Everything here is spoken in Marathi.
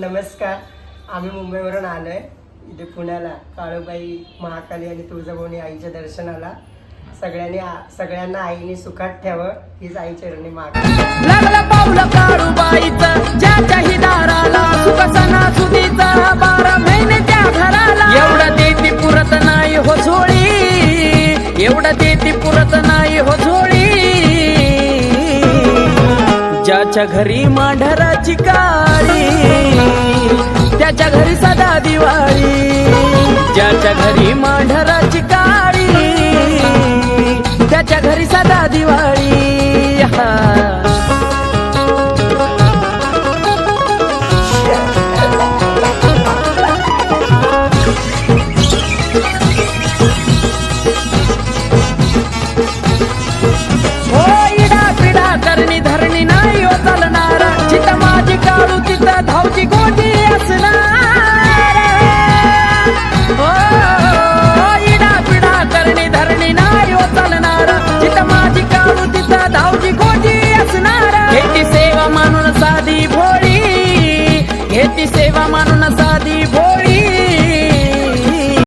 नमस्कार. आम्ही मुंबईवरून आलो आहे इथे पुण्याला काळूबाई महाकाली आणि तुळजाभवानी आईच्या दर्शनाला. सगळ्यांनी सगळ्यांना आईने सुखात ठेवावं हीच आई चरणी एवढं नाही हो झोळी. एवढं देती पुरत नाही हो झोळी. ज्याच्या घरी मांढराची काळी. ज्याच्या घरी सदा दिवाळी ज्याच्या घरी मांढराची काळी त्याच्या घरी सदा दिवाळी. हा. धरणी नाही हो चालणार. चित माझी काळू चित धावती गोटी असणार. మరణ సాధి